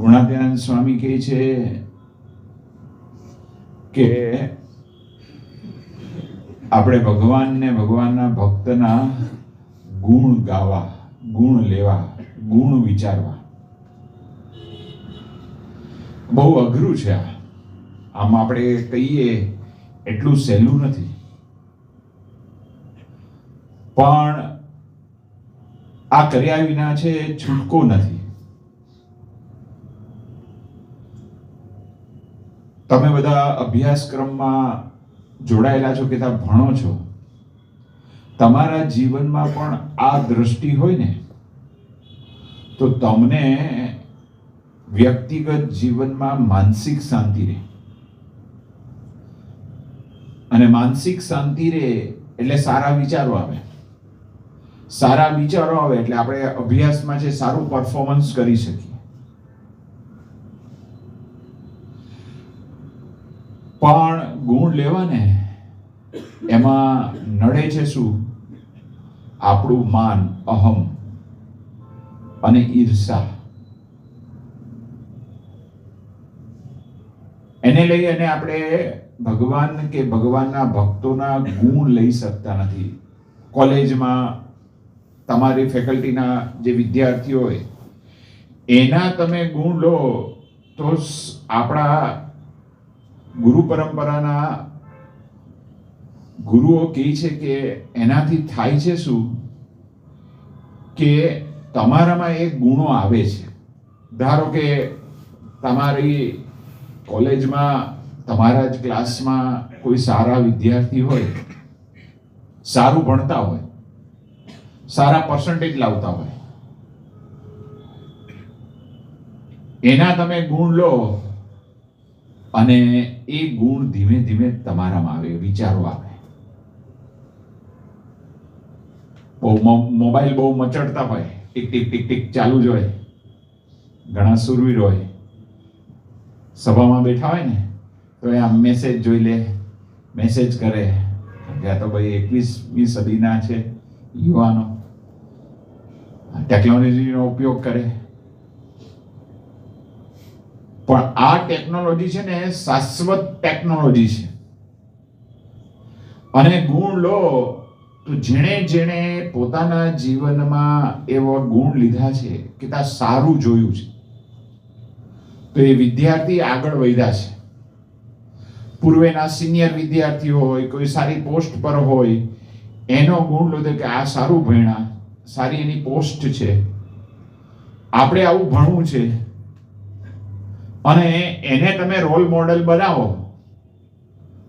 ગુણાત્યાનંદ સ્વામી કહે છે કે આપણે ભગવાનને ભગવાનના ભક્તના ગુણ ગાવા, ગુણ લેવા, ગુણ વિચારવા. બહુ અઘરું છે આ. આમ આપણે કહીએ એટલું સહેલું નથી. પણ આ કર્યા વિના છે, છૂટકો નથી. તમે બધા અભ્યાસક્રમમાં જોડાયેલા છો કે ત્યાં ભણો છો? તમારા જીવનમાં પણ આ દ્રષ્ટિ હોય ને, તો તમને વ્યક્તિગત જીવનમાં માનસિક શાંતિ રહે. અને માનસિક શાંતિ રહે એટલે સારા વિચારો આવે. સારા વિચારો આવે એટલે આપણે અભ્યાસમાં જે સારું પરફોર્મન્સ કરી શકીએ. પણ ગુણ લેવા ને એમાં નડે છે શું? આપણું માન અહમ અને ઈર્ષા. એને લઈ અને આપણે ભગવાન કે ભગવાનના ભક્તોના ગુણ લઈ શકતા નથી. કોલેજમાં તમારી ફેકલ્ટીના જે વિદ્યાર્થીઓ હોય, એના તમે ગુણ લો, તો આપણા ગુરુ પરંપરાના ગુરુઓ કહે છે કે એનાથી થાય છે શું? કે તમારામાં એક ગુણો આવે છે. ધારો કે તમારી કોલેજમાં, તમારા જ ક્લાસમાં કોઈ સારા વિદ્યાર્થી હોય, સારું ભણતા હોય, સારા પર્સન્ટેજ લાવતા હોય. એના તમે ગુણ લો અને એ ગુણ ધીમે ધીમે તમારામાં આવે, વિચારો આવે. બહુ મોબાઈલ બહુ મચડતા હોય, ટીક ટીક ટીક ટીક ચાલુ જ હોય, ઘણા સુરવીર હોય. સભામાં બેઠા હોય ને, તો એ આમ મેસેજ જોઈ લે મેસેજ કરે. કે તો ભાઈ એકવીસમી સદીના છે, યુવાનો. ટેકનોલોજીનો ઉપયોગ કરે. પણ આ ટેકનોલોજી છે ને શાશ્વત ટેકનોલોજી છે. અને ગુણ લો, તો જેણે જેણે પોતાના જીવનમાં એવા ગુણ લીધા છે કે ત્યાં સારું જોયું છે. તો એ વિદ્યાર્થી આગળ વધ્યા છે. પૂર્વેના સિનિયર વિદ્યાર્થીઓ હોય, કોઈ સારી પોસ્ટ પર હોય, એનો ગુણ લીધો કે આ સારું ભણ્યા, સારી એની પોસ્ટ છે. આપણે આવું ભણવું છે. અને એને તમે રોલ મોડેલ બનાવો,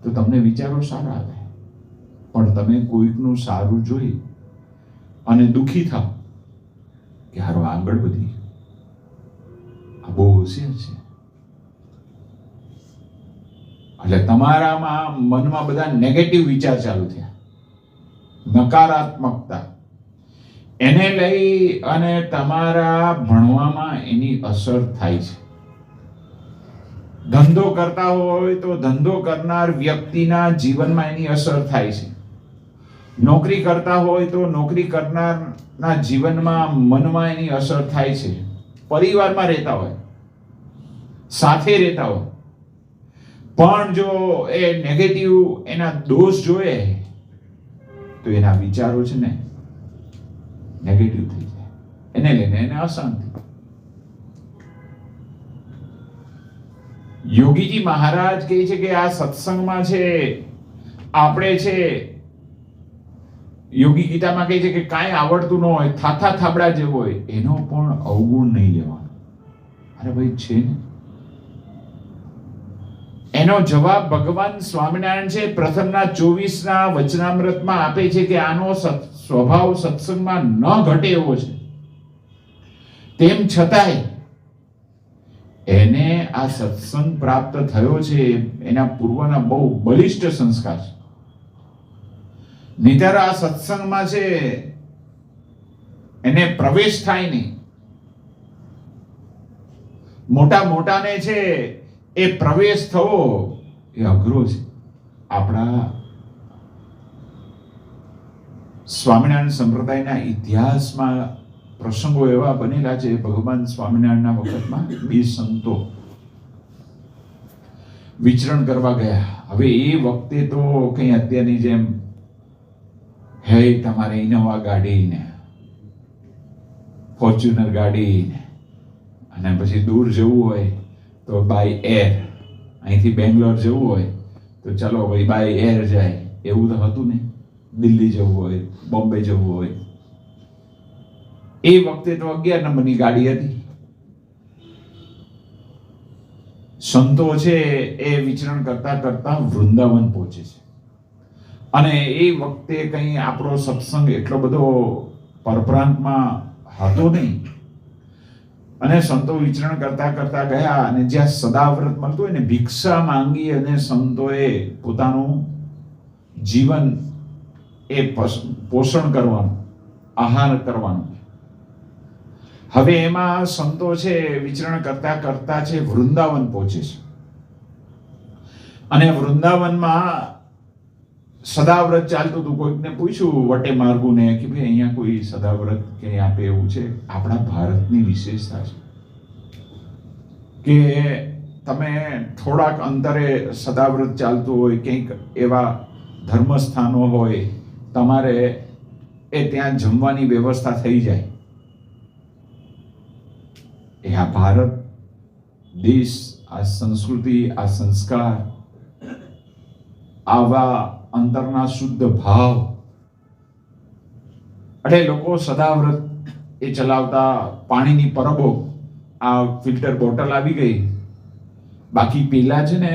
તો તમને વિચારો સારા આવે. પણ તમે કોઈકનું સારું જોઈ અને દુખી થાવ કે હારો આગળ વધી આ બહુ હોશિયાર છે. એટલે તમારામાં મનમાં બધા નેગેટિવ વિચાર ચાલુ થયા. નકારાત્મકતા. એને લઈ અને તમારા ભણવામાં એની અસર થાય છે. ધંધો કરતા હોય તો ધંધો કરનાર વ્યક્તિના જીવનમાં એની અસર થાય છે. નોકરી કરતા હોય તો નોકરી કરનારના જીવનમાં મનમાં એની અસર થાય છે. પરિવારમાં રહેતા હોય, સાથે રહેતા હોય, પણ જો એ નેગેટિવ એના દોષ જોયે, તો એના વિચારો છે ને નેગેટિવ થઈ જાય. એને લઈને એને અશાંતિ. યોગીજી મહારાજ કહે છે કે આ સત્સંગમાં છે, આપણે છે. યોગી ગીતામાં કહે છે કે કાંઈ આવડતું ન હોય, થાથા થાબડા જે હોય, એનો પણ અવગુણ નહીં લેવાનો. અરે ભાઈ, છે ને? એનો જવાબ ભગવાન સ્વામિનારાયણ છે, પ્રથમના ચોવીસના વચનામૃતમાં આપે છે કે આનો સ્વભાવ સત્સંગમાં ન ઘટે એવો છે. તેમ છતાંય એને આ સત્સંગ પ્રાપ્ત થયો છે, એના પૂર્વના બહુ બલિષ્ઠ સંસ્કાર છે. નિતર આ સત્સંગમાં છે, એને પ્રવેશ થાય નહીં. મોટા મોટાને છે, એ પ્રવેશ થવો, એ અઘરો છે. આપણા સ્વામિનારાયણ સંપ્રદાયના ઇતિહાસમાં પ્રસંગો એવા બનેલા છે ભગવાન સ્વામિનારાયણના વખતમાં બે સંતો વિચરણ કરવા ગયા. હવે એ વખતે તો કંઈ અત્યારની જેમ હે તમારે ઇનોવા ગાડીને, ફોર્ચ્યુનર ગાડી ને અને પછી દૂર જવું હોય તો બાય એર. અહીંથી બેંગ્લોર જવું હોય તો ચલો ભાઈ બાય એર જાય. એવું તો હતું ને? દિલ્હી જવું હોય, બોમ્બે જવું હોય એ વખતે તો અગિયાર નંબરની ગાડી હતી. સંતો છે એ વિચરણ કરતા કરતા વૃંદાવન પહોંચે છે. અને એ વખતે કંઈ આપણો સત્સંગ એટલો બધો પરપ્રાંતમાં હતો નહીં. અને સંતો વિચરણ કરતા કરતા ગયા અને જ્યાં સદાવ્રત મળતું હોય ને ભિક્ષા માંગી અને સંતોએ પોતાનું જીવન એ પોષણ કરવાનું, આહાર કરવાનું હવે એમાં સંતો છે, વિચરણ કરતા કરતા છે, વૃંદાવન પહોંચે છે. અને વૃંદાવનમાં સદાવ્રત ચાલતું હતું. કોઈકને પૂછ્યું વટે માર્ગુને કે ભાઈ અહીંયા કોઈ સદાવ્રત કે આપે એવું છે? આપણા ભારતની વિશેષતા છે. કે તમે થોડાક અંતરે સદાવ્રત ચાલતું હોય, કંઈક એવા ધર્મસ્થાનો હોય, તમારે એ ત્યાં જમવાની વ્યવસ્થા થઈ જાય. એ આ ભારત દેશ આ સંસ્કૃતિ આ સંસ્કાર આવા અંતરના શુદ્ધ ભાવ એટલે લોકો સદાવ્રત એ ચલાવતા પાણીની પરબો આ ફિલ્ટર બોટલ આવી ગઈ બાકી પેલા છે ને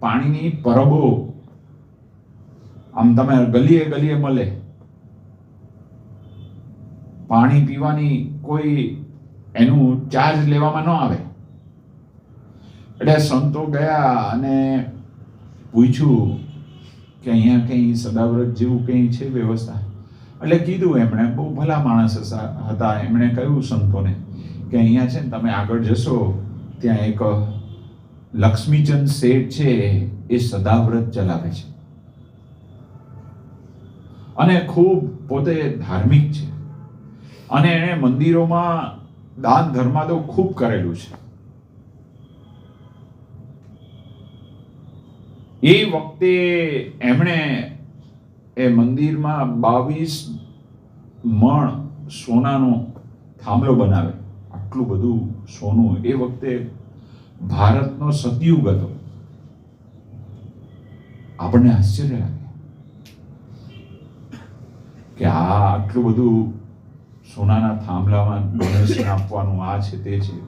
પાણીની પરબો આમ તમે ગલીએ ગલીએ મળે પાણી પીવાની કોઈ એનું ચાર્જ લેવામાં ન આવે. એટલે સંતો ગયા અને પૂછ્યું કે અહીંયા કંઈ સદાવ્રત જેવું કંઈ છે વ્યવસ્થા? એટલે કીધું એમણે, બહુ ભલા માણસ હતા. એમણે કહ્યું સંતોને કે અહીંયા છે ને તમે આગળ જશો, ત્યાં એક લક્ષ્મીચંદ શેઠ છે, એ સદાવ્રત ચલાવે છે. અને ખૂબ પોતે ધાર્મિક છે. અને એણે મંદિરોમાં દાન ધર્મા તો ખૂબ કરેલું છે. એ વખતે એમણે એ મંદિરમાં બાવીસ મણ સોનાનો થાંભલો બનાવે આટલું બધું સોનું. એ વખતે ભારતનો સતયુગ હતો. આપણને આશ્ચર્ય લાગે કે આ આટલું બધું સોનાના થાંભલામાં ડોનેશન આપવાનું આ છે, તે છે.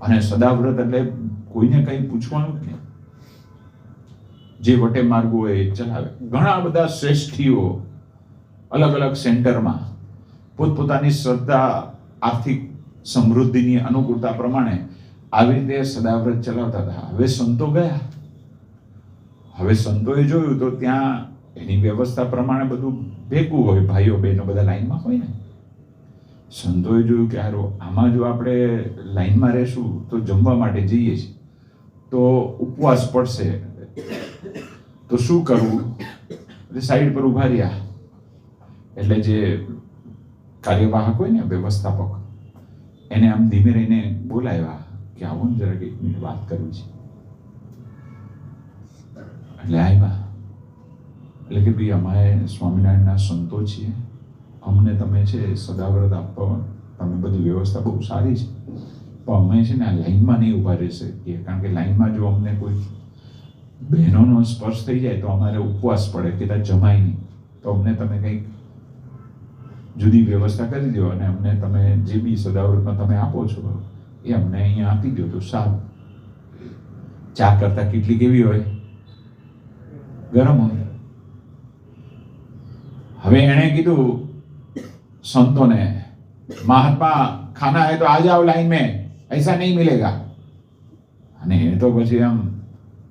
અને સદાવ્રત એટલે કોઈને કંઈ પૂછવાનું નહીં. જે વટે માર્ગો એ ચલાવે. ઘણા બધા શ્રેષ્ઠીઓ અલગ અલગ સેન્ટરમાં પોતપોતાની શ્રદ્ધા, આર્થિક સમૃદ્ધિની અનુકૂળતા પ્રમાણે આવી રીતે સદાવ્રત ચલાવતા હતા. હવે સંતો ગયા. હવે સંતોએ જોયું તો ત્યાં એની વ્યવસ્થા પ્રમાણે બધું ભેગું હોય, ભાઈઓ બહેનો બધા લાઈનમાં હોય ને. સંતોએ જોયું કે, હારો, આમાં જો આપણે લાઈનમાં રહેશું, તો જમવા માટે જઈએ છીએ. તો ઉપવાસ પડશે. તો શું કરવું? એટલે સાઈડ પર ઊભા રહ્યા. એટલે જે કાર્યવાહક હોય ને, વ્યવસ્થાપક, એને આમ ધીમે રહીને બોલાવ્યા કે, આવો ને, જરાક એક મિનિટ વાત કરવી છે. એટલે આવ્યા. એટલે કે, ભાઈ, અમારે સ્વામિનારાયણના સંતો છીએ. અમને તમે છે સદાવ્રત આપવા તમે બધી વ્યવસ્થા બહુ સારી છે. પણ અમે છે ને આ લાઈનમાં નહીં ઊભા રહેશે. કે કારણ કે લાઈનમાં જો અમને કોઈ બહેનોનો સ્પર્શ થઈ જાય તો અમારે ઉપવાસ પડે કે ત્યાં જમાય નહીં. તો અમને તમે કંઈક જુદી વ્યવસ્થા કરી દો અને અમને તમે જે બી સદાવ્રતમાં તમે આપો છો એ અમને અહીંયા આપી દો તો સારું. ચા કરતા કેટલી કેવી હોય? ગરમ હોય. હવે એણે કીધું संतों ने महात्मा खाना है तो आ जाओ लाइन में ऐसा नहीं मिलेगा અને એ તો પછી આમ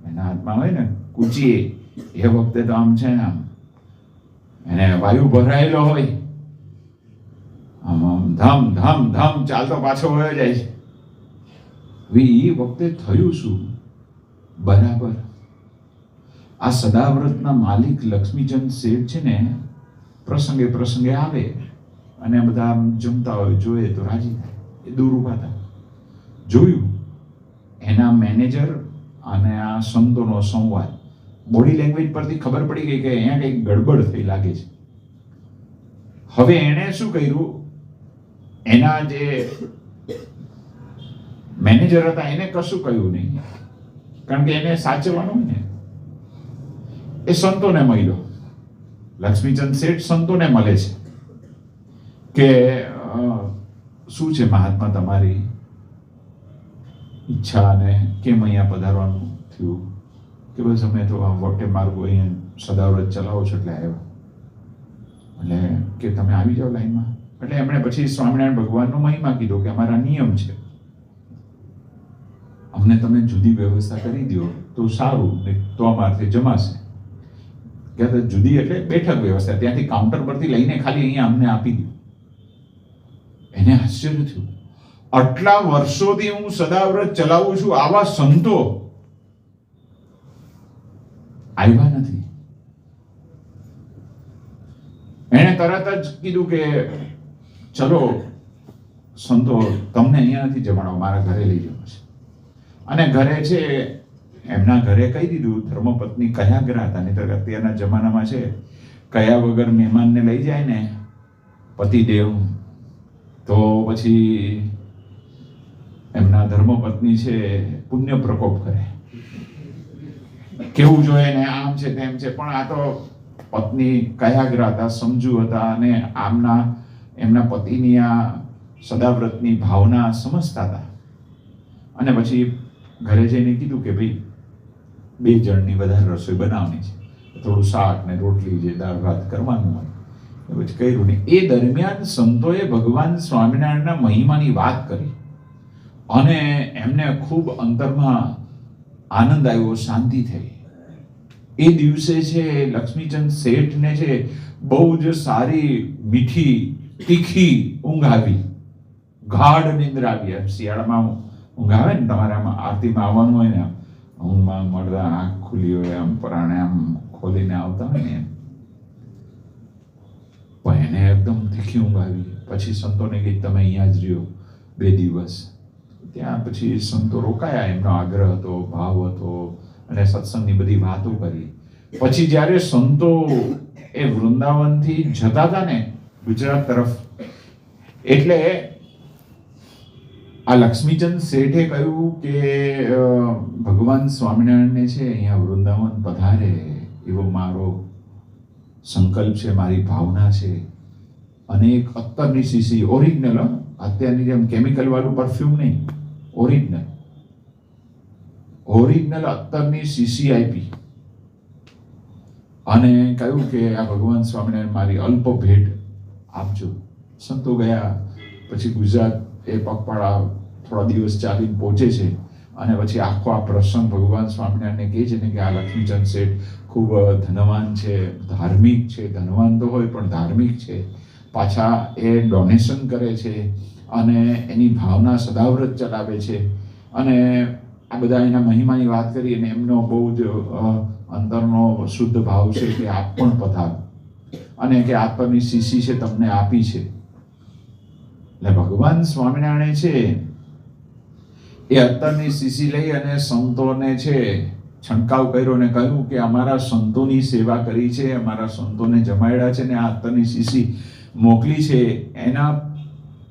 એના હાથમાં હોય ને કૂચીએ એ વખતે તો આમ છે ને આમ એને વાયુ ભરાયેલો હોય આમ આમ ધમ ધમ ધમ ચાલતો પાછો વયો જાય છે હવે એ વખતે થયું શું બરાબર આ સદાવ્રતના માલિક લક્ષ્મીચંદ શેઠ છે ને પ્રસંગે પ્રસંગે આવે અને બધા આમ જમતા હોય, જોઈએ તો રાજી થાય. એ દૂર ઊભા હતા જોયું? એના મેનેજર અને આ સંતોનો સંવાદ. બોડી લેંગ્વેજ પરથી ખબર પડી ગઈ કે અહીંયા કંઈક ગડબડ થઈ લાગે છે. હવે એણે શું કર્યું? એના જે મેનેજર હતા, એને કશું કહ્યું નહીં. કારણ કે એને સાચવવાનું ને. એ સંતોને મળ્યો. લક્ષ્મીચંદ શેઠ સંતોને મળે છે. કે શું છે મહાત્મા તમારી ઈચ્છા અને કેમ અહીંયા પધારવાનું થયું? કે બસ અમે તો આ વોટે માર્ગો અહીંયા સદાવ્રત ચલાવો છો એટલે આવ્યા. એટલે કે તમે આવી જાઓ લાઈનમાં. એટલે એમણે પછી સ્વામિનારાયણ ભગવાનનો મહિમા કીધો કે અમારા નિયમ છે. અમને તમે જુદી વ્યવસ્થા કરી દો તો સારું, નહીં તો અમારાથી જમાશે. કે તો જુદી એટલે બેઠક વ્યવસ્થા. ત્યાંથી કાઉન્ટર પરથી લઈને ખાલી અહીંયા અમને આપી દો. એને આશ્ચર્ય થયું. આટલા વર્ષોથી હું સદાવ્રત ચલાવું છું આવા સંતો આવ્યા નથી. એણે તરત જ કીધું કે, ચલો, સંતો, તમને અહીંયા નથી જમાડો મારા ઘરે લઈ જવું છે અને ઘરે છે, એમના ઘરે કહી દીધું, ધર્મપત્ની કયા ગ્રહ હતા? નહીં અત્યારના જમાનામાં છે, કયા વગર મહેમાનને લઈ જાય ને? પતિદેવ તો પછી એમના ધર્મપત્ની છે, પુણ્ય પ્રકોપ કરે. કેવું જોઈએ ને આમ છે તેમ છે, પણ આ તો પત્ની કયાગ્ર હતા, સમજુ હતા અને આમના, એમના પતિની આ સદાવ્રતની ભાવના સમજતા હતા. અને પછી ઘરે જઈને કીધું કે ભાઈ, બે જણની વધારે રસોઈ બનાવવાની છે. થોડું શાક ને રોટલી જે દાળ ભાત કરવાનું હોય. એ પછી કર્યું ને એ દરમિયાન સંતોએ ભગવાન સ્વામિનારાયણના મહિમાની વાત કરી. અને એમને ખૂબ અંતરમાં આનંદ આવ્યો, શાંતિ થઈ. એ દિવસે છે લક્ષ્મીચંદ શેઠને છે બહુ જ સારી મીઠી, તીખી ઊંઘ આવી. ગાઢ નિંદ્રા આવી. શિયાળામાં ઊંઘ આવે ને તમારામાં, આરતીમાં આવવાનું હોય ને ઊંઘમાં મળતા આંખ ખુલી હોય, આમ પરાણે ખોલીને આવતા હોય ને એમ. પણ એને એકદમ તીખી ઊંઘ આવી. પછી સંતોને કહી તમે અહીંયા જ રહ્યો બે દિવસ. ત્યાં પછી સંતો રોકાયા, એમનો આગ્રહ હતો, ભાવ હતો અને સત્સંગની બધી વાતો કરી. પછી જ્યારે સંતો એ વૃંદાવનથી જતા હતા ને, ગુજરાત તરફ, એટલે આ લક્ષ્મીચંદ શેઠે કહ્યું કે ભગવાન સ્વામિનારાયણને છે અહીંયા વૃંદાવન પધારે, એવો મારો સંકલ્પ છે, મારી ભાવના છે. અને એક અત્તરની સીસી ઓરિજિનલ અત્યારની જેમ કેમિકલ વાળું પરફ્યુમ નહીં. ઓરિજિનલ ઓરિજિનલ અત્તરની સીસી આપી અને કહ્યું કે આ ભગવાન સ્વામિનારાયણ મારી અલ્પ ભેટ આપજો. સંતો ગયા, પછી ગુજરાત એ પગપાળા થોડા દિવસ ચાલીને પહોંચે છે. અને પછી આખો આ પ્રસંગ ભગવાન સ્વામિનારાયણને કહે છે ને કે આ લક્ષ્મીચંદ શેઠ ખૂબ ધનવાન છે, ધાર્મિક છે, ધનવાન તો હોય પણ ધાર્મિક છે. પાછા એ ડોનેશન કરે છે અને એની ભાવના સદાવ્રત ચલાવે છે. અને આ બધા એના મહિમાની વાત કરી અને એમનો બહુ જ અંદરનો શુદ્ધ ભાવ છે કે આપ પણ પધારો. અને કે આત્માની શીશી છે, તમને આપી છે. એટલે ભગવાન સ્વામિનારાયણ છે. એ અત્તરની શીશી લઈ અને સંતોને છે છંટકાવ કર્યો ને કહ્યું કે અમારા સંતોની સેવા કરી છે અમારા સંતોને જમાડ્યા છે ને આ અત્તરની શીશી મોકલી છે. એના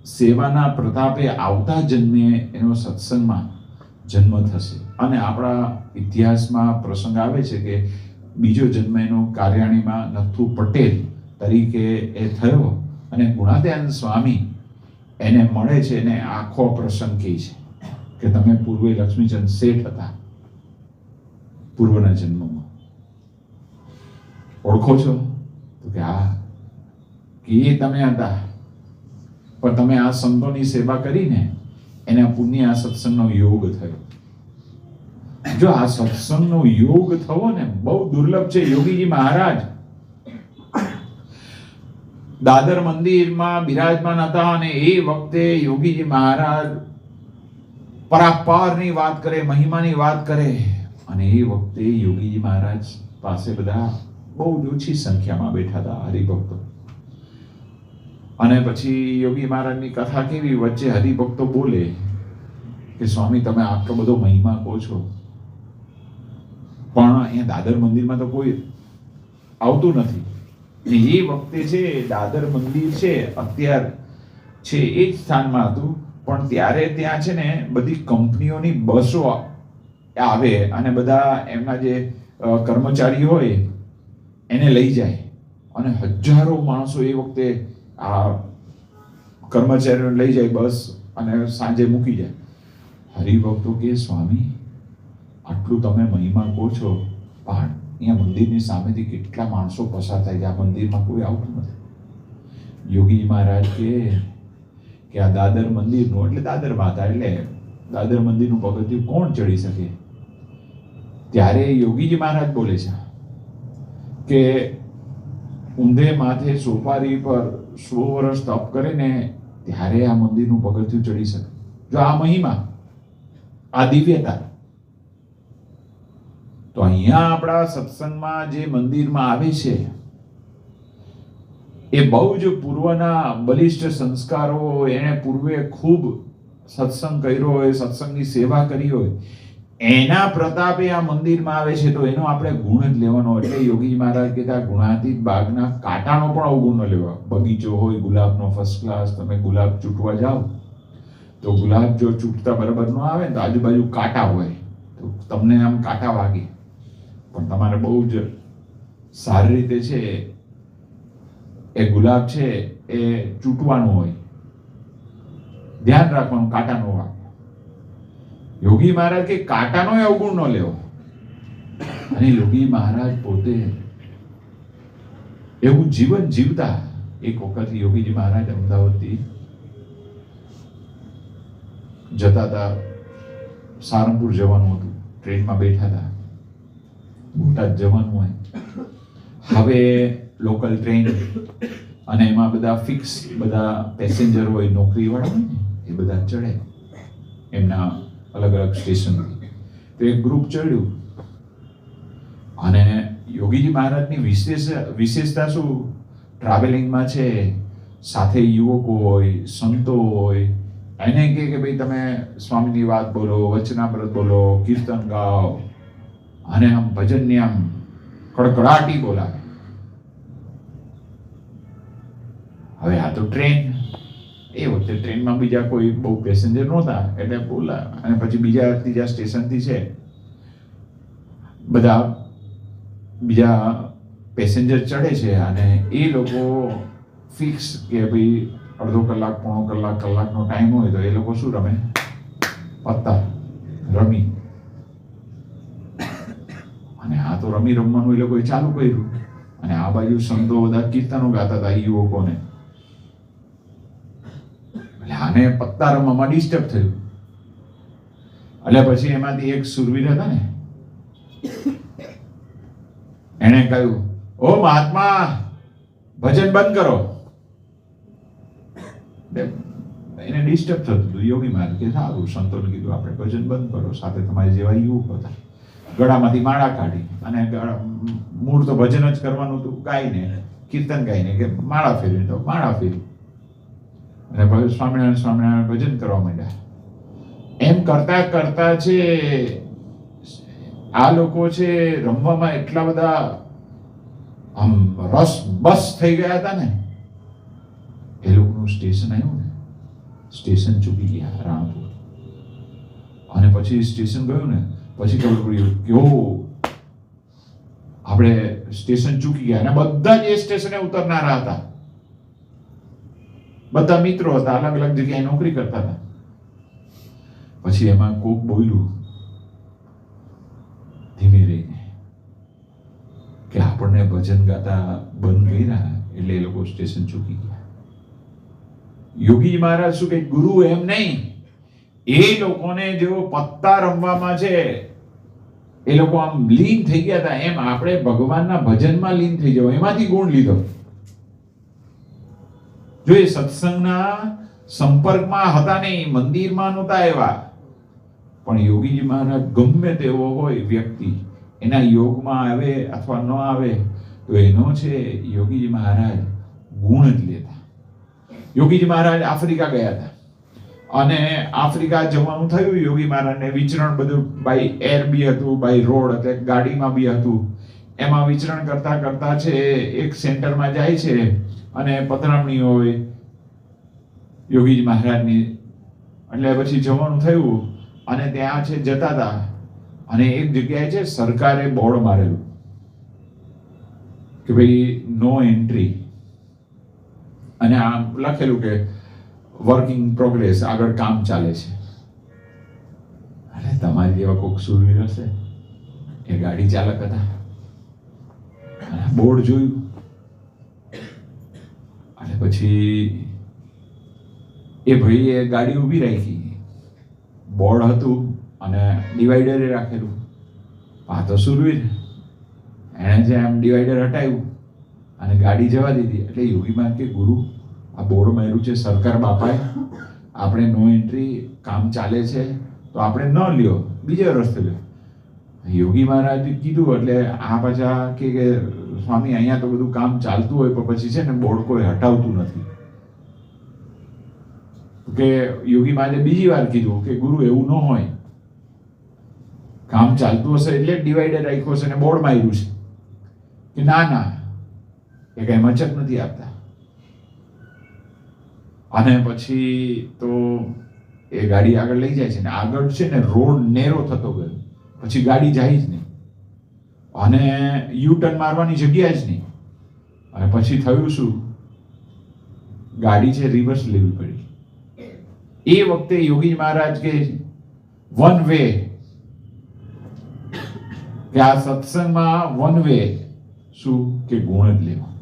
સેવાના પ્રતાપે આવતા જન્મે એનો સત્સંગમાં જન્મ થશે. અને આપણા ઇતિહાસમાં પ્રસંગ આવે છે કે બીજો જન્મ એનો કાર્યાણીમાં નથુ પટેલ તરીકે એ થયો. અને ગુણાત્યાન સ્વામી એને મળે છે અને આખો પ્રસંગ કહે છે. કે તમે પૂર્વે લક્ષ્મીચંદ શેઠ હતા પૂર્વના જન્મમાં. ઓળખો છો? તો કે આ કે એ તમે હતા. પણ તમે આ સંતોની સેવા કરીને એના પુણ્ય આ સત્સંગનો યોગ થયો. જો આ સત્સંગનો યોગ થવો ને બહુ દુર્લભ છે, યોગીજી મહારાજ. દાદર મંદિરમાં બિરાજમાન હતા અને એ વખતે યોગીજી મહારાજ પરાપારની વાત કરે, મહિમાની વાત કરે. અને એ વખતે યોગીજી મહારાજ પાસે બધા બહુ જ ઓછી સંખ્યામાં બેઠા હતા, હરિભક્તો. અને પછી યોગી મહારાજની કથા કેવી? વચ્ચે હરિભક્તો બોલે કે, સ્વામી, તમે આટલો બધો મહિમા કહો છો. પણ અહીંયા દાદર મંદિરમાં તો કોઈ આવતું નથી. એ વખતે છે દાદર મંદિર છે, અત્યાર છે, એ જ સ્થાનમાં હતું. પણ ત્યારે ત્યાં છે ને બધી કંપનીઓની બસો આવે અને બધા એમના જે કર્મચારી હોય, એને લઈ જાય. અને હજારો માણસો એ વખતે આ કર્મચારીઓને લઈ જાય બસ અને સાંજે મૂકી જાય. હરિભક્તો કે, સ્વામી, આટલું તમે મહિમા કહો છો, પણ અહીંયા મંદિરની સામેથી કેટલા માણસો પસાર થાય છે? આ મંદિરમાં કોઈ આવતું નથી. યોગી મહારાજ કે કે આ દાદર મંદિરનું, એટલે દાદર માતા, એટલે દાદર મંદિરનું પગથિયું કોણ ચડી શકે? ત્યારે યોગીજી મહારાજ બોલે છે કે ઊંધે માથે સોપારી પર સો વર્ષ તપ કરે ને ત્યારે આ મંદિરનું પગથિયું ચડી શકે. જો આ મહિમા, આ દિવ્યતા, તો અહીંયા આપણા સત્સંગમાં જે મંદિરમાં આવે છે એ બહુ જ પૂર્વના બલિષ્ઠ સંસ્કારો એણે પૂર્વે ખૂબ સત્સંગ કર્યો હોય, સત્સંગની સેવા કરી હોય. એના પ્રતાપે આ મંદિરમાં આવે છે તો એનો આપણે ગુણ જ લેવાનો એટલે યોગી મહારાજ કહેતા, ગુણાતીત બાગના કાંટાનો પણ અવગુણ ન લેવા. બગીચો હોય, ગુલાબનો ફર્સ્ટ ક્લાસ તમે ગુલાબ ચૂંટવા જાઓ. તો ગુલાબ જો ચૂંટતા બરાબર ન આવે તો આજુબાજુ કાંટા હોય. તો તમને આમ કાંટા વાગે. પણ તમારે બહુ જ સારી રીતે છે એ ગુલાબ છે, એ ચૂંટવાનું હોય. ધ્યાન રાખવાનું કાંટા નો વાગે યોગી મહારાજ કે કાંટાનો અવગુણ ન લેવો. અને યોગી મહારાજ પોતે એવું જીવન જીવતા એક વખત યોગીજી મહારાજ અમદાવાદથી જતા હતા, સારંગપુર જવાનું હતું. ટ્રેનમાં બેઠા હતા. બોટાદ જવાનું હોય. હવે લોકલ ટ્રેન અને એમાં બધા ફિક્સ બધા પેસેન્જર હોય નોકરી વાળા હોય ને, એ બધા ચડે. એમના અલગ અલગ સ્ટેશનથી તો એક ગ્રુપ ચડ્યું. અને યોગીજી મહારાજની વિશેષ, વિશેષતા શું? ટ્રાવેલિંગમાં છે, સાથે યુવકો હોય, સંતો હોય. એને કહે કે ભાઈ, તમે સ્વામીની વાત બોલો, વચનામૃત બોલો, કીર્તન ગાઓ. અને આમ ભજનની આમ કડકડાટી બોલાવે. હવે આ તો ટ્રેન એ વખતે ટ્રેનમાં બીજા કોઈ બહુ પેસેન્જર નહોતા, એટલે બોલા. અને પછી બીજા ત્રીજા સ્ટેશનથી છે. બધા બીજા પેસેન્જર ચડે છે અને એ લોકો ફિક્સ કે ભાઈ અડધો કલાક, પોણો કલાક, કલાકનો ટાઈમ હોય તો એ લોકો શું રમે? પત્તા. રમી. અને આ તો રમી રમવાનું એ લોકોએ ચાલુ કર્યું. અને આ બાજુ સંતો બધા કીર્તનો ગાતા હતા, યુવકોને. આને પત્તા રમવામાં ડિસ્ટર્બ થયું. એટલે પછી એમાંથી એક સુરવીર હતા ને, એણે કહ્યું, ઓ મહાત્મા, ભજન બંધ કરો. એને ડિસ્ટર્બ થતું હતું. યોગી મહારાજ કે, સારું, સંતોને કીધું, આપણે ભજન બંધ કરો, સાથે તમારી જેવા યુવક હતા. ગળામાંથી માળા કાઢી અને મૂળ તો ભજન જ કરવાનું હતું. ગાઈને, કીર્તન ગાઈને, કે માળા ફેરવી તો માળા ફેરવી. અને ભાઈ સ્વામિનારાયણ સ્વામિનારાયણ ભજન કરવા માંડ્યા. એમ કરતા કરતા છે આ લોકો છે રમવામાં એટલા બધા આમ રસ બસ થઈ ગયા હતા ને, એ લોકોનું સ્ટેશન આવ્યું ને, સ્ટેશન ચૂકી ગયા રાણપુર. અને પછી સ્ટેશન ગયું ને, પછી ખબર પડી કે આપણે સ્ટેશન ચૂકી ગયા અને બધા જ એ સ્ટેશને ઉતરનારા હતા. બધા મિત્રો હતા અલગ અલગ જગ્યાએ નોકરી કરતા હતા. પછી એમાં કોક બોલ્યું, ધીમે રહીને કે આપણને ભજન ગાતા બંધ કર્યા એટલે એ લોકો સ્ટેશન ચૂકી ગયા. યોગી મહારાજ શું કે ગુરુ એમ નહીં, એ લોકોને જેવો પત્તા રમવામાં છે, એ લોકો આમ લીન થઈ ગયા હતા. એમ આપણે ભગવાનના ભજનમાં લીન થઈ જવું, એમાંથી ગુણ લીધો. જો એ સત્સંગના સંપર્કમાં હતા નહીં મંદિરમાં નહોતા આવ્યા, પણ યોગીજી મહારાજ ગમે તેવો હોય વ્યક્તિ, એના યોગમાં આવે અથવા ન આવે, તો એનો છે યોગીજી મહારાજ ગુણ જ લેતા. યોગીજી મહારાજ આફ્રિકા ગયા હતા. અને આફ્રિકા જવાનું થયું, યોગી મહારાજને વિચરણ બધું બાય એર બી હતું બાય રોડ એટલે ગાડીમાં બી હતું. એમાં વિચરણ કરતા કરતા છે, એક સેન્ટરમાં જાય છે અને પધરામણી હોય યોગીજી મહારાજની એટલે પછી જવાનું થયું અને ત્યાં છે જતા હતા અને એક જગ્યાએ છે સરકારે બોર્ડ મારેલું કે ભાઈ નો એન્ટ્રી અને આ લખેલું કે વર્કિંગ પ્રોગ્રેસ આગળ કામ ચાલે છે. અને તમારી જેવા કોઈક સુરવીર હશે? એ ગાડી ચાલક હતા? બોર્ડ જોયું. અને પછી એ ભાઈએ ગાડી ઊભી રાખી. બોર્ડ હતું અને ડિવાઈડરે રાખેલું. આ તો સુરવીર. એણે જે આમ ડિવાઈડર હટાવ્યું અને ગાડી જવા દીધી. એટલે યોગીમાં કે, ગુરુ, આ બોર્ડ માર્યું છે સરકાર બાપાએ. આપણે નો એન્ટ્રી, કામ ચાલે છે, તો આપણે ન લ્યો. બીજા રસ્તે લ્યો. યોગી મહારાજ કીધું, એટલે આ પાછા કે સ્વામી અહીંયા તો બધું કામ ચાલતું હોય, પણ પછી છે ને બોર્ડ કોઈ હટાવતું નથી. કે યોગી મહારાજે બીજી વાર કીધું કે ગુરુ એવું ન હોય. કામ ચાલતું હશે એટલે ડિવાઈડર રાખ્યો છે ને બોર્ડ માર્યું છે. કે ના ના, એ કઈ મચક નથી આપતા. અને પછી તો એ ગાડી આગળ લઈ જાય છે ને આગળ છે ને રોડ નેરો થતો ગયો. પછી ગાડી જાય જ નહીં. અને યુ ટર્ન મારવાની જગ્યા જ નહીં. અને પછી થયું શું? ગાડી છે રિવર્સ લેવી પડી. એ વખતે યોગી મહારાજ કે વન વે કે આ સત્સંગમાં વન વે શું? કે ગુણ જ લેવા.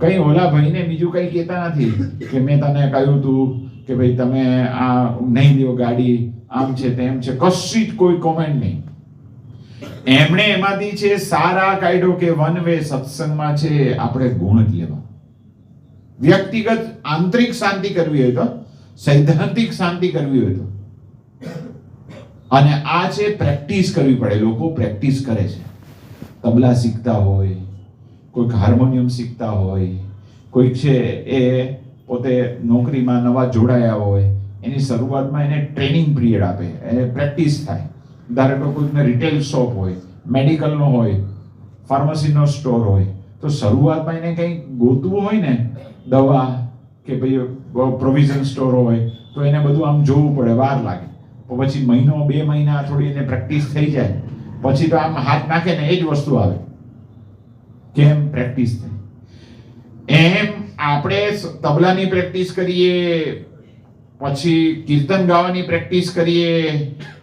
કઈ ઓલા ભાઈને બીજું કઈ કહેતા નથી કે મેં તને કહ્યું તું કે ભાઈ તમે આ નહીં લ્યો ગાડી, આમ છે તેમ છે. કશી જ કોઈ કોમેન્ટ નહીં. એમણે એમાંથી છે સારા કાયદો કે વન વે સત્સંગમાં છે આપણે ગુણ જ લેવા. વ્યક્તિગત આંતરિક શાંતિ કરવી હોય તો, સૈદ્ધાંતિક શાંતિ કરવી હોય તો. અને આ છે પ્રેક્ટિસ કરવી પડે, લોકો પ્રેક્ટિસ કરે છે. તબલા શીખતા હોય, કોઈક હાર્મોનિયમ શીખતા હોય, કોઈક છે એ પોતે નોકરીમાં નવા જોડાયા હોય, એની શરૂઆતમાં એને ટ્રેનિંગ પીરિયડ આપે એ પ્રેક્ટિસ થાય. ધારો કે કોઈકને રિટેલ શોપ હોય મેડિકલનો હોય ફાર્મસીનો સ્ટોર હોય, તો શરૂઆતમાં એને કંઈ ગોતવું હોય ને, દવા કે ભાઈ પ્રોવિઝન સ્ટોર હોય, તો એને બધું આમ જોવું પડે, વાર લાગે. પછી મહિનો, બે મહિના થોડી એને પ્રેક્ટિસ થઈ જાય. પછી તો આમ હાથ નાખે ને એ જ વસ્તુ આવે. કેમ પ્રેક્ટિસ થઈ એમ આપણે તબલાની પ્રેક્ટિસ કરીએ પછી કીર્તન ગાવાની પ્રેક્ટિસ કરીએ,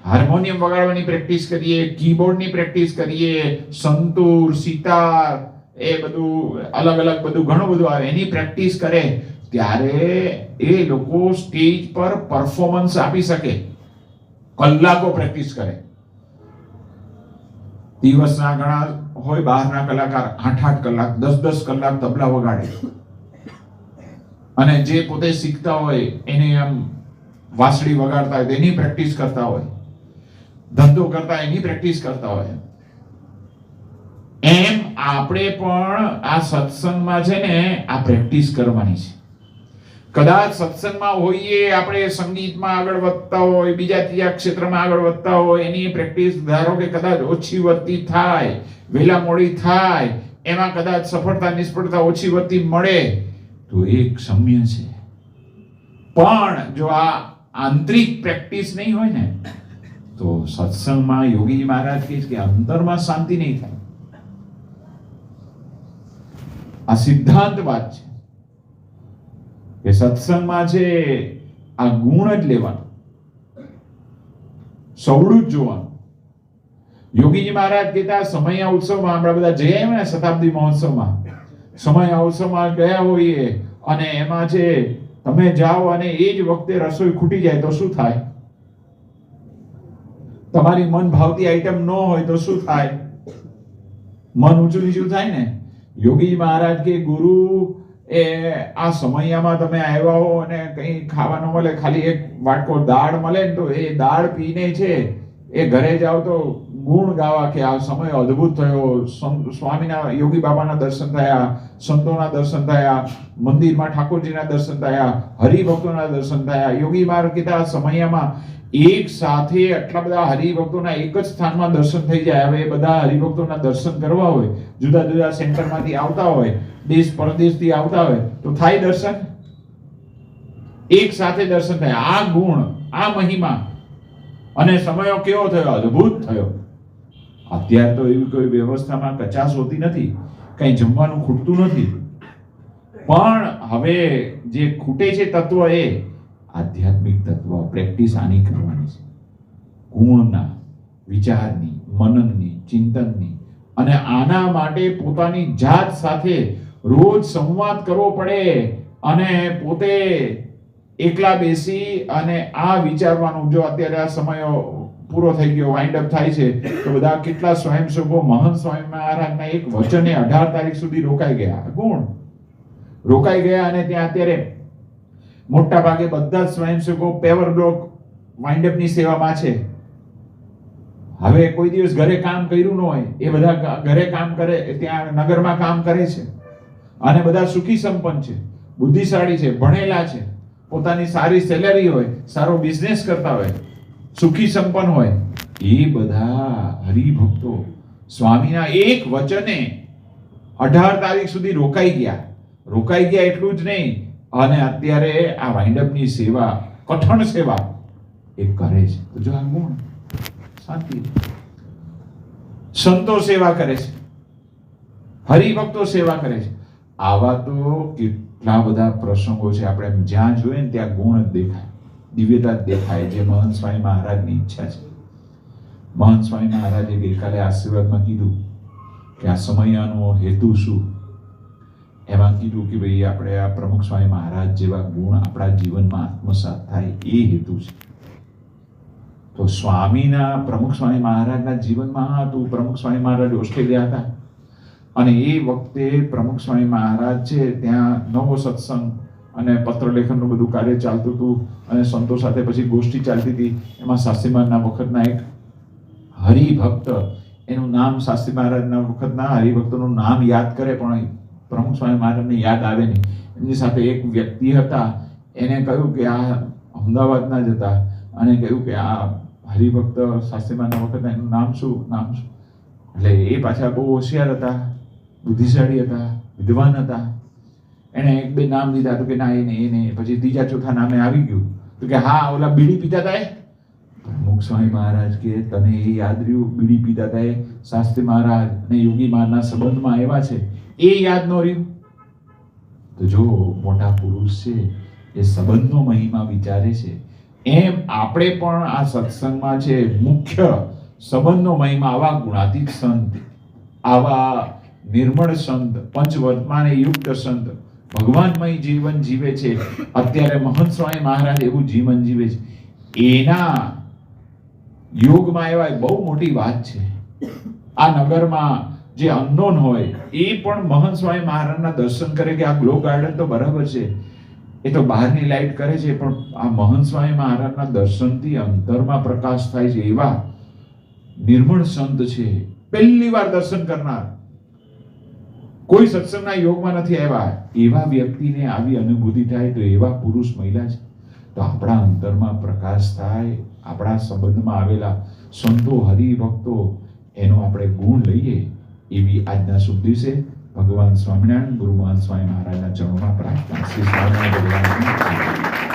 હાર્મોનિયમ વગાડવાની પ્રેક્ટિસ કરીએ, કીબોર્ડની પ્રેક્ટિસ કરીએ, સંતૂર, સિતાર, એ બધું અલગ અલગ બધું ઘણું બધું આવે. એની પ્રેક્ટિસ કરે ત્યારે એ લોકો સ્ટેજ પર પરફોર્મન્સ આપી શકે. કલાકો પ્રેક્ટિસ કરે. દિવસના ઘણા હોય, બહારના કલાકાર આઠ આઠ કલાક, દસ દસ કલાક તબલા વગાડે. અને જે પોતે શીખતા હોય, એને આમ વાંસળી વગાડતા હોય એની પ્રેક્ટિસ કરતા હોય. ધંધો કરતા એની પ્રેક્ટિસ કરતા હોય. એમ આપણે પણ આ સત્સંગમાં છે ને, આ પ્રેક્ટિસ કરવાની છે. કદાચ સત્સંગમાં હોઈએ, આપણે સંગીતમાં આગળ વધતા હોય, બીજા ત્રીજા ક્ષેત્રમાં આગળ વધતા હોય, એની પ્રેક્ટિસ ધારો કે કદાચ ઓછી વધતી થાય, વેલા મોડી થાય, એમાં કદાચ સફળતા નિષ્ફળતા ઓછી વધતી મળે તો એ ક્ષમ્ય છે. પણ જો આ આંતરિક પ્રેક્ટિસ નહીં હોય ને, તો સત્સંગમાં યોગી મહારાજ કહે કે અંતરમાં શાંતિ નહીં થાય. આ સિદ્ધાંત વાત છે. કે સત્સંગમાં છે આ ગુણ જ લેવાનું સવડું જ જોવાનું. યોગીજી મહારાજ કહેતા સમય ઉત્સવમાં, આપણા બધા જઈ આવ્યા ને શતાબ્દી મહોત્સવમાં સમયા ઉત્સવમાં ગયા હોઈએ અને એમાં છે તમે જાઓ અને એ જ વખતે રસોઈ ખૂટી જાય તો શું થાય? તમારી મન ભાવતી આઈટમ ન હોય તો શું થાય? મન ઊંચું નીચું થાય ને? યોગી મહારાજ કે ગુરુ, એ આ સમયમાં તમે આવ્યા હો અને કંઈ ખાવાનું મળે, ખાલી એક વાટકો દાળ મળે ને તો એ દાળ પીને છે, એ ઘરે જાઓ તો ગુણ ગાવા કે આ સમય અદ્ભુત થયો. સ્વામીના, યોગી બાબાના દર્શન થયા, સંતોના દર્શન થયા, મંદિરમાં ઠાકોરજીના દર્શન થયા, હરિભક્તોના દર્શન થયા. યોગી માર્ગ કીધા સમયમાં એક સાથે આટલા બધા હરિભક્તોના એક જ સ્થાનમાં દર્શન થઈ જાય. હવે બધા હરિભક્તોના દર્શન કરવા હોય, જુદા જુદા સેન્ટરમાંથી આવતા હોય, દેશ પરદેશથી આવતા હોય, તો થાય દર્શન? એક સાથે દર્શન થાય. આ ગુણ, આ મહિમા અને સમયો કેવો થયો? અદ્ભુત થયો. અત્યારે તો એવી કોઈ વ્યવસ્થામાં કચાશ હોતી નથી, કઈ જમવાનું ખૂટતું નથી. પણ હવે જે ખૂટે છે તત્વ એ, આધ્યાત્મિક તત્વ, પ્રેક્ટિસ આની કરવાની છે. ગુણના, વિચારની, મનનની, ચિંતનની અને આના માટે પોતાની જાત સાથે રોજ સંવાદ કરવો પડે અને પોતે એકલા બેસી અને આ વિચારવાનું, જો અત્યારે આ સમય પૂરો થઈ ગયો વાઇન્ડ અપ થાય છે. તો બધા કેટલા સ્વયંસેવકો મહંત સ્વામી મહારાજના એક વચને અઢાર તારીખ સુધી રોકાઈ ગયા. ગુણ. રોકાઈ ગયા અને ત્યાં અત્યારે મોટા ભાગે બધા જ સ્વયંસેવકો પેવર બ્લોક વાઇન્ડ અપની સેવામાં છે. હવે કોઈ દિવસ ઘરે કામ કર્યું ન હોય, એ બધા ઘરે કામ કરે ત્યાં નગરમાં કામ કરે છે. અને બધા સુખી સંપન્ન છે, બુદ્ધિશાળી છે, ભણેલા છે. પોતાની સારી સેલેરી હોય, સારો બિઝનેસ કરતા હોય સુખી સંપન્ન હોય. એ બધા હરિભક્તો સ્વામીના એક વચને અઢાર તારીખ સુધી રોકાઈ ગયા. રોકાઈ ગયા એટલું જ નહીં. અને અત્યારે આ વાઇન્ડઅપની સેવા, કઠણ સેવા એ કરે છે. તો જો આ ગુણ શાંતિ સંતો સેવા કરે છે. હરિભક્તો સેવા કરે છે. આવા તો કેટલા બધા પ્રસંગો છે. આપણે જ્યાં જોઈએ ને ત્યાં ગુણ જ દેખાય. દિવ્યતા દેખાય જે મહંત સ્વામી મહારાજની ઈચ્છા છે. મહંત સ્વામી મહારાજે ગઈકાલે આશીર્વાદમાં કીધું કે આ સમયાનો હેતુ શું? એમાં કીધું કે ભાઈ, આપણે આ પ્રમુખ સ્વામી મહારાજ જેવા ગુણ આપણા જીવનમાં આત્મસાત થાય એ હેતુ છે. તો સ્વામીના પ્રમુખ સ્વામી મહારાજના જીવનમાં હતું પ્રમુખ સ્વામી મહારાજ ઓસ્ટ્રેલિયા હતા. અને એ વખતે પ્રમુખ સ્વામી મહારાજ છે, ત્યાં નવો સત્સંગ અને પત્રલેખનનું બધું કાર્ય ચાલતું હતું અને સંતો સાથે પછી ગોષ્ઠી ચાલતી હતી. એમાં શાસ્ત્રીમાનના વખતના એક હરિભક્ત, એનું નામ શાસ્ત્રી મહારાજના વખતના હરિભક્તનું નામ યાદ કરે, પણ પ્રમુખ સ્વામી મહારાજને યાદ આવે નહીં. એમની સાથે એક વ્યક્તિ હતા. એને કહ્યું કે આ અમદાવાદના જ હતા. અને કહ્યું કે આ હરિભક્ત શાસ્ત્રીમાના વખતના એનું નામ શું? નામ શું? એટલે એ પાછા બહુ હોશિયાર હતા, બુદ્ધિશાળી હતા, વિદ્વાન હતા. એણે એક બે નામ દીધા તો કે ના, એને એને. પછી ત્રીજા ચોથા નામે આવી ગયું. તો કે હા, ઓલા બીડી પીતા હતા એ? મહારાજ કે, તને એ યાદ રહ્યું, બીડી પીતા હતા શાસ્ત્રી મહારાજ અને યોગી મહારાજના સંબંધમાં એવા છે. એ યાદ ન રહ્યું? તો જો, મોટા પુરુષ છે, એ સંબંધનો મહિમા વિચારે છે. એમ આપણે પણ આ સત્સંગમાં છે, મુખ્ય સંબંધનો મહિમા આવા ગુણાતીત સંત, આવા નિર્મળ સંત, પંચવર્તમાને યુક્ત સંત ભગવાનમય જીવન જીવે છે. અત્યારે મહંત સ્વામી મહારાજ એવું જીવન જીવે છે. એના યોગમાં એવા બહુ મોટી વાત છે. આ નગરમાં જે અનનોન હોય, એ પણ મહંત સ્વામી મહારાજના દર્શન કરે કે આ ગ્લો ગાર્ડન તો બરાબર છે. એ તો બહારની લાઈટ કરે છે, પણ આ મહંત સ્વામી મહારાજના દર્શનથી અંતરમાં પ્રકાશ થાય છે એવા નિર્મળ સંત છે. પહેલી વાર દર્શન કરનાર. કોઈ સત્સંગના યોગમાં નથી આવ્યા. એવા વ્યક્તિને આવી અનુભૂતિ થાય તો એવા પુરુષ મહિલા છે. તો આપણા અંતરમાં પ્રકાશ થાય, આપણા સંબંધમાં આવેલા સંતો, હરિભક્તો, એનો આપણે ગુણ લઈએ એવી આજના શુભ દિવસે ભગવાન સ્વામિનારાયણ ગુરુવાન સ્વામી મહારાજના ચરણોમાં પ્રાર્થના. શ્રી સ્વામિનારાયણ ભગવાનની જય.